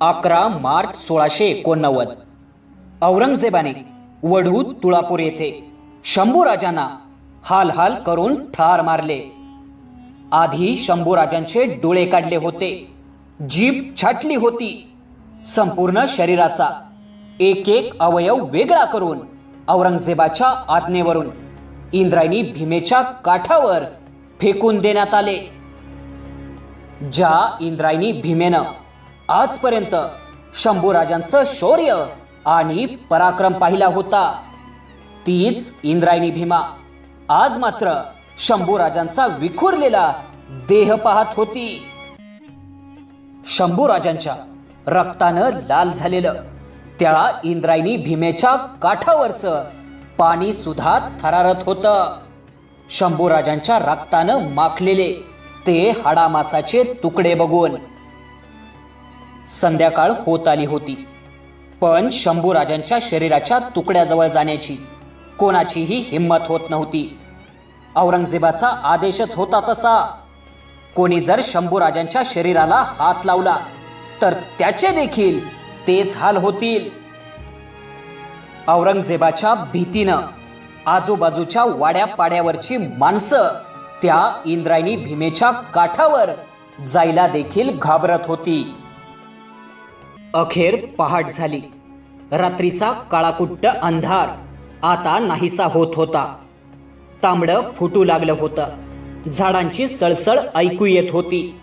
अकरा मार्च सोळाशे एकोणनव्वद. औरंगजेबाने वडू तुळापूर येथे शंभूराजांना हाल हाल करून ठार मारले. आधी शंभूराजांचे डोळे काढले होते. जीभ छाटली होती. संपूर्ण शरीराचा एक एक अवयव वेगळा करून औरंगजेबाच्या आज्ञेवरून इंद्रायणी भीमेच्या काठावर फेकून देण्यात आले. ज्या इंद्रायणी भीमेनं आजपर्यंत शंभूराजांचं शौर्य आणि पराक्रम पाहिला होता. तीच इंद्रायणी भीमा. आज मात्र शंभूराजांचा विखुरलेला देह पाहत होती. शंभूराजांच्या रक्तानं लाल झालेलं त्या इंद्रायणी भीमेच्या काठावरचं पाणी सुद्धा थरारत होतं. शंभूराजांच्या रक्तानं माखलेले ते हाडामासाचे तुकडे बघून संध्याकाळ होत आली होती. पण शंभूराजांच्या शरीराच्या तुकड्याजवळ जाण्याची कोणाचीही हिंमत होत नव्हती. औरंगजेबाचा आदेशच होता तसा. कोणी जर शंभूराजांच्या शरीराला हात लावला तर त्याचे देखील तेच हाल होतील. औरंगजेबाच्या भीतीनं आजूबाजूच्या वाड्या पाड्यावरची माणसं त्या इंद्रायणी भीमेच्या काठावर जायला देखील घाबरत होती. अखेर पहाट झाली. रात्रीचा काळाकुट्ट अंधार आता नाहीसा होत होता. तांबडं फुटू लागलं होतं. झाडांची सळसळ ऐकू येत होती.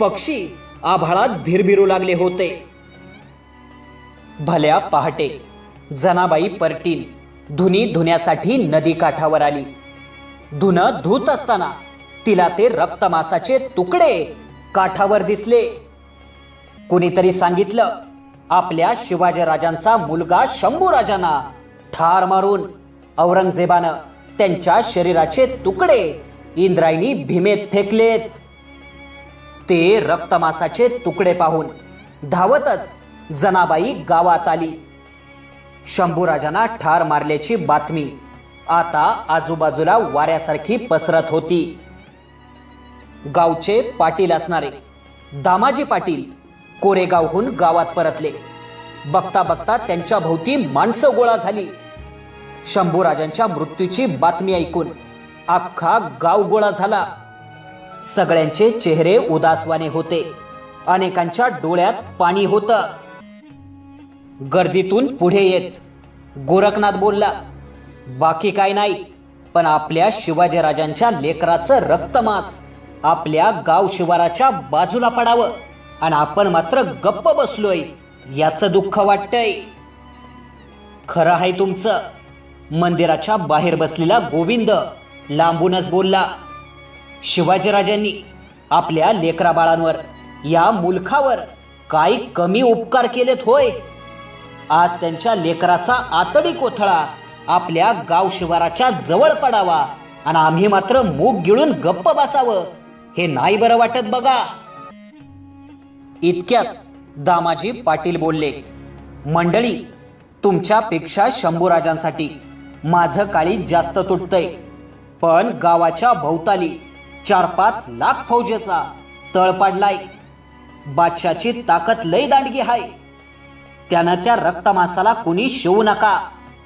पक्षी आभाळात भिरभिरू लागले होते. भल्या पहाटे जनाबाई परटीन धुनी धुण्यासाठी नदी काठावर आली. धुनं धुत असताना तिला ते रक्तमासाचे तुकडे काठावर दिसले. कुणीतरी सांगितलं आपल्या शिवाजी राजांचा मुलगा शंभू राजांना ठार मारून औरंगजेबानं त्यांच्या शरीराचे तुकडे इंद्रायणी भीमेत फेकलेत. ते रक्तमासाचे तुकडे पाहून धावतच जनाबाई गावात आली. शंभूराजांना ठार मारल्याची बातमी आता आजूबाजूला वाऱ्यासारखी पसरत होती. गावचे पाटील असणारे दामाजी पाटील कोरेगावहून गावात परतले. बघता बघता त्यांच्या भोवती माणसं गोळा झाली. शंभूराजांच्या मृत्यूची बातमी ऐकून अख्खा गाव गोळा झाला. सगळ्यांचे चेहरे उदासवाने होते. अनेकांच्या डोळ्यात पाणी होतं. गर्दीतून पुढे येत. गोरखनाथ बोलला बाकी काय नाही पण आपल्या शिवाजीराजांच्या लेकराचं रक्तमास आपल्या गाव शिवाराच्या बाजूला पडावं. आणि आपण मात्र गप्प बसलोय याचं दुःख वाटतंय. खरं आहे तुमचं मंदिराच्या बाहेर बसलेला गोविंद लांबूनच बोलला शिवाजीराजांनी आपल्या लेकरा बाळांवर या मुलखावर काय कमी उपकार केलेत होय. आज त्यांच्या लेकराचा आतडी कोथळा आपल्या गाव शिवाराच्या जवळ पडावा आणि आम्ही मात्र मूग गिळून गप्प बसावं हे नाही बरं वाटत बघा. इतक्यात दामाजी पाटील बोलले मंडळी तुमच्यापेक्षा शंभूराजांसाठी माझं काळी जास्त तुटतंय. पण गावाच्या भोवताली चार पाच लाख फौजेचा तळ पाडलाय. बादशाची ताकद लय दांडगी हाय. त्यानं त्या रक्तमासाला कुणी शिवू नका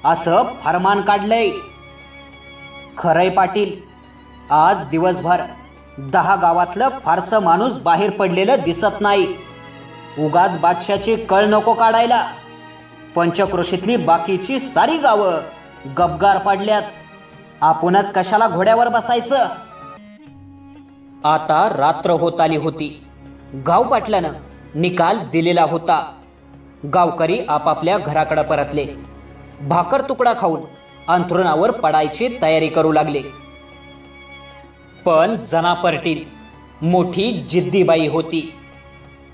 असं फरमान काढलंय. खरंय पाटील आज दिवसभर दहा गावातलं फारसं माणूस बाहेर पडलेलं दिसत नाही. उगाच बादशाची कळ नको काढायला. पंचक्रोशीतली बाकीची सारी गावं गबगार पाडल्यात. आपणच कशाला घोड्यावर बसायचं? आता रात्र होत आली होती. गाव पाटल्यानं निकाल दिलेला होता. गावकरी आपापल्या घराकडे परतले. भाकर तुकडा खाऊन अंथरुणावर पडायची तयारी करू लागले. पण जनापरटीन मोठी जिद्दीबाई होती.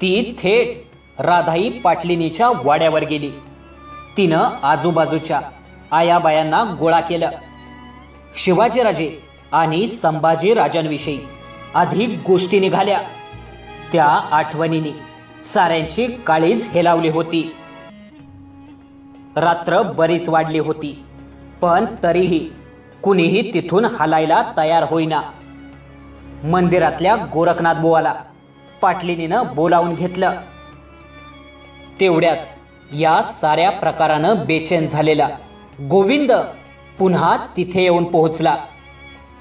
ती थेट राधाई पाटलिनीच्या वाड्यावर गेली. तिनं आजूबाजूच्या आयाबायांना गोळा केलं. शिवाजीराजे आणि संभाजी राजांविषयी अधिक गोष्टी निघाल्या. त्या आठवणीने साऱ्यांची काळीज हेलावली होती. रात्र बरीच वाढली होती पण तरीही कुणीही तिथून हलायला तयार होईना. मंदिरातल्या गोरखनाथ बुवाला पाटलीनं बोलावून घेतलं. तेवढ्यात या साऱ्या प्रकारानं बेचैन झालेला गोविंद पुन्हा तिथे येऊन पोहोचला.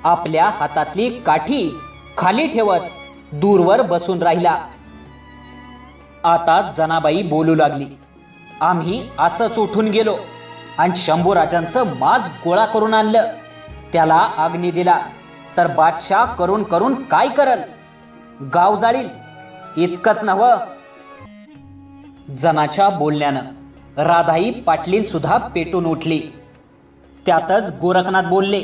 आपल्या हातातली काठी खाली ठेवत दूरवर बसून राहिला. आता जनाबाई बोलू लागली आम्ही असंच उठून गेलो आणि शंभूराजांचं मांस गोळा करून आणलं. त्याला अग्नी दिला तर बादशाह करून करून काय करल? गाव जाळील इतकंच नवं जनाच्या बोलण्यानं राधाई पाटलीन सुद्धा पेटून उठली. त्यातच गोरखनाथ बोलले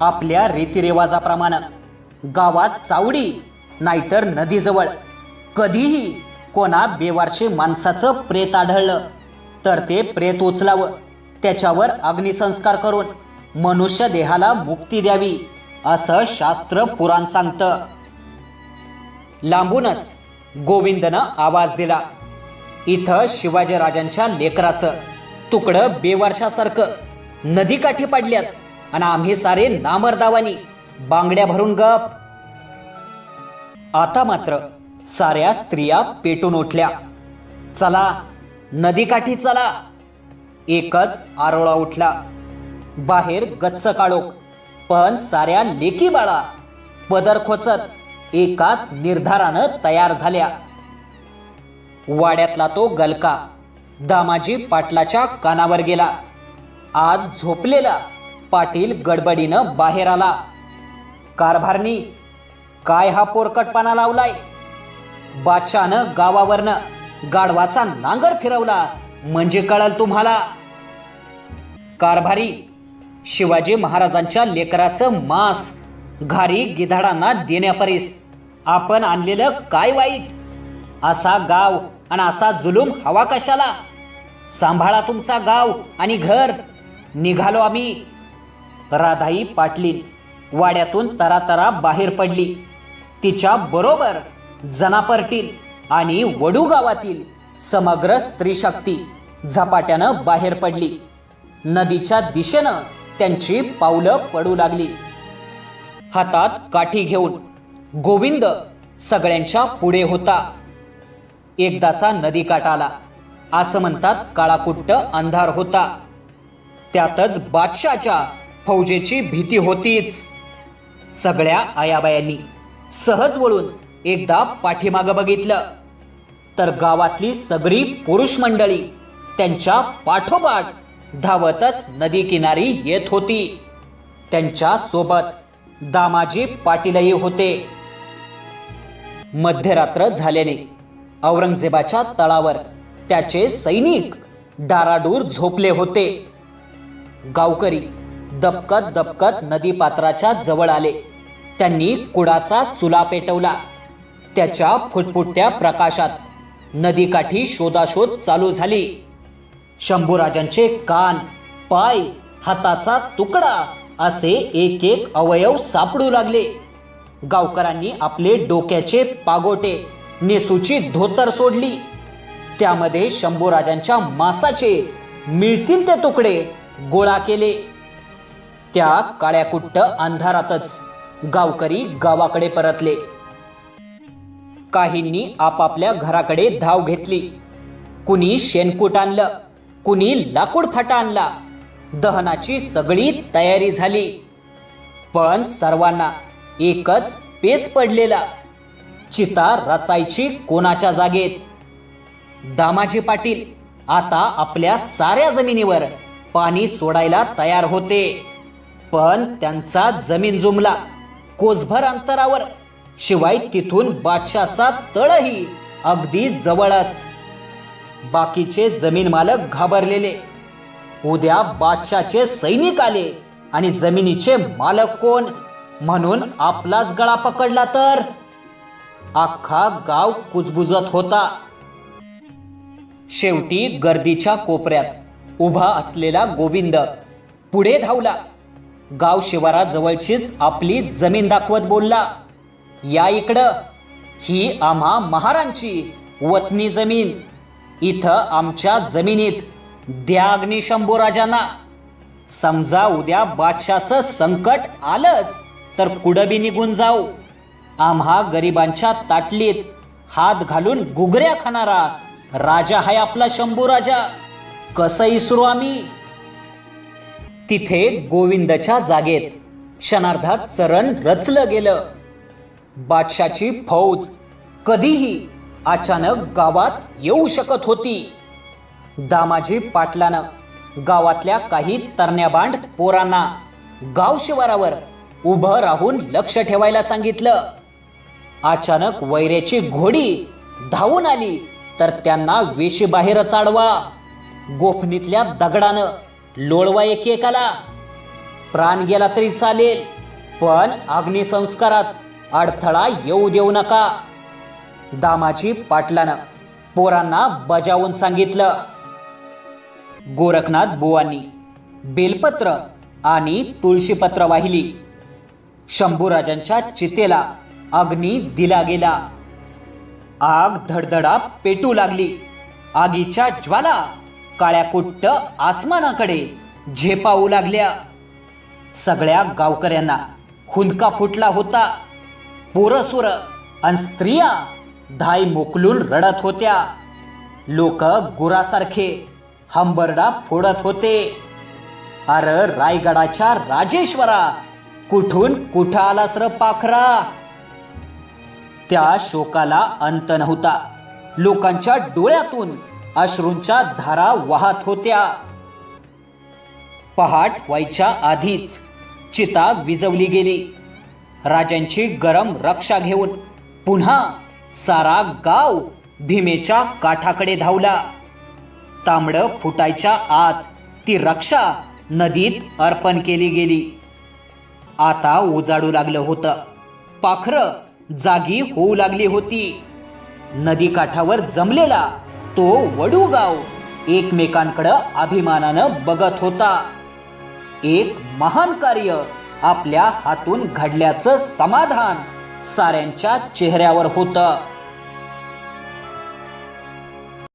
आपल्या रीतिरिवाजाप्रमाणे गावात चावडी नाहीतर नदीजवळ. कधीही कोणा बेवारशी माणसाचं प्रेत आढळलं तर ते प्रेत उचलावं. त्याच्यावर अग्निसंस्कार करून मनुष्य देहाला मुक्ती द्यावी असं शास्त्र पुराण सांगतं. लांबूनच गोविंदनं आवाज दिला. इथं शिवाजीराजांच्या लेकराचं तुकडं बेवर्षासारखं. नदीकाठी पडल्यात आणि आम्ही सारे नामरदावानी बांगड्या भरून गप. आता मात्र साऱ्या स्त्रिया पेटून उठल्या. चला नदीकाठी चला. एकच आरोळा उठला. बाहेर गच्च काळोख पण साऱ्या लेकी बाळा पदर खोचत. एकाच निर्धारानं तयार झाल्या. वाड्यातला तो गलका दामाजी पाटलाच्या कानावर गेला. आज झोपलेला पाटील गडबडीनं बाहेर आला. कारभारनी काय हा पोरकटपणा लावलाय? बादशानं गावावरनं गाढवाचा नांगर फिरवला म्हणजे कळल तुम्हाला? कारभारी शिवाजी महाराजांच्या लेकराचं मांस घारी गिधाडांना देण्यापरीस आपण आणलेलं काय वाईट? असा गाव आणि असा जुलूम हवा कशाला? सांभाळा तुमचा गाव आणि घर. निघालो आम्ही. राधाई पाटली वाड्यातून तरातरा बाहेर पडली. तिच्या बरोबर जनापर्टील आणि वडू गावातील समग्र स्त्रीशक्ती झपाट्यानं बाहेर पडली. नदीच्या दिशेनं त्यांची पावलं पडू लागली. हातात काठी घेऊन गोविंद सगळ्यांच्या पुढे होता. एकदाचा नदीकाठ आला असं म्हणतात काळाकुट्ट अंधार होता. त्यातच बादशाच्या फौजेची भीती होतीच. सगळ्या आयाबायांनी सहज वळून एकदा पाठीमागं बघितलं. तर गावातली सगळी पुरुष मंडळी त्यांच्या पाठोपाठ धावतच नदी किनारी येत होती. त्यांच्यासोबत दामाजी पाटीलही होते. मध्यरात्र झाल्याने औरंगजेबाच्या तळावर त्याचे सैनिक डाराडूर झोपले होते. गावकरी दबकत दबकत नदीपात्राच्या जवळ आले. त्यांनी कुडाचा चुला पेटवला. त्याच्या फुटफुटत्या प्रकाशात नदीकाठी शोधाशोध चालू झाली. शंभूराजांचे कान पाय हाताचा तुकडा असे एक एक अवयव सापडू लागले. गावकरांनी आपले डोक्याचे पागोटे नेसूची धोतर सोडली. त्यामध्ये शंभूराजांच्या मासाचे मिळतील ते तुकडे गोळा केले. त्या काळ्याकुट्ट अंधारातच गावकरी गावाकडे परतले. काहींनी आपापल्या घराकडे धाव घेतली. कुणी शेणकूट आणलं कुणी लाकूड फाटा आणला. दहनाची सगळी तयारी झाली. पण सर्वांना एकच पेच पडलेला. चिता रचायची कोणाच्या जागेत? दामाजी पाटील आता आपल्या साऱ्या जमिनीवर पाणी सोडायला तयार होते. पण त्यांचा जमीन जुमला. कोसभर अंतरावर. शिवाय तिथून बादशाचा तळही अगदी जवळच. बाकीचे जमीन मालक घाबरलेले. उद्या बादशाचे सैनिक आले आणि जमिनीचे मालक कोण? म्हणून आपलाच गळा पकडला तर? अख्खा गाव कुजबुजत होता. शेवटी गर्दीच्या कोपऱ्यात उभा असलेला गोविंद पुढे धावला. गाव शिवाराजवळचीच आपली जमीन दाखवत बोलला या इकडं. ही आम्हा महारांची वतनी जमीन. इथं आमच्या जमिनीत द्या अग्निशंभू राजांना. समजा उद्या बादशाचं संकट आलंच. तर कुडबी निघून जाऊ. आम्हा गरिबांच्या ताटलीत हात घालून गुगऱ्या खाणारा राजा हाय आपला शंभू राजा. कसं इसरू आम्ही. तिथे गोविंदच्या जागेत क्षणार्धात सरण रचलं गेलं. बादशाची फौज कधीही अचानक गावात येऊ शकत होती. दामाजी पाटलानं गावातल्या काही तरण्याबांड पोरांना गाव शिवारावर उभं राहून लक्ष ठेवायला सांगितलं. अचानक वैऱ्याची घोडी धावून आली तर त्यांना वेशीबाहेर चाडवा. गोफणीतल्या दगडानं लोळवा एकेकाला. प्राण गेला तरी चालेल पण अग्निसंस्कारात अडथळा येऊ देऊ नका. दामाची पाटलानं पोरांना बजावून सांगितलं गोरखनाथ बुवांनी बेलपत्र आणि तुळशीपत्र वाहिली. शंभूराजांच्या चितेला अग्नी दिला गेला. आग धडधडा पेटू लागली. आगीच्या ज्वाला काळ्याकुट्ट आसमानाकडे झेपावू लागल्या. सगळ्या गावकऱ्यांना हुंदका फुटला होता. पोरसुर आणि स्त्रिया धाय मोकलून रडत होत्या. लोक गुरासारखे हंबरडा फोडत होते. अर रायगडाच्या राजेश्वरा कुठून कुठं आलास र पाखरा? त्या शोकाला अंत नव्हता. लोकांच्या डोळ्यातून अश्रूंच्या धारा वाहत होत्या. पहाट व्हायच्या आधीच चिता विजवली गेली. राजांची गरम रक्षा घेऊन पुन्हा सारा गाव भीमेच्या काठाकडे धावला. तांबडं फुटायच्या आत ती रक्षा नदीत अर्पण केली गेली. आता उजाडू लागलं होतं. पाखरं जागी होऊ लागली होती. नदीकाठावर जमलेला तो वडू गाव एकमेकांकडं अभिमानानं बघत होता. एक महान कार्य आपल्या हातून घडल्याचं समाधान साऱ्यांच्या चेहऱ्यावर होतं.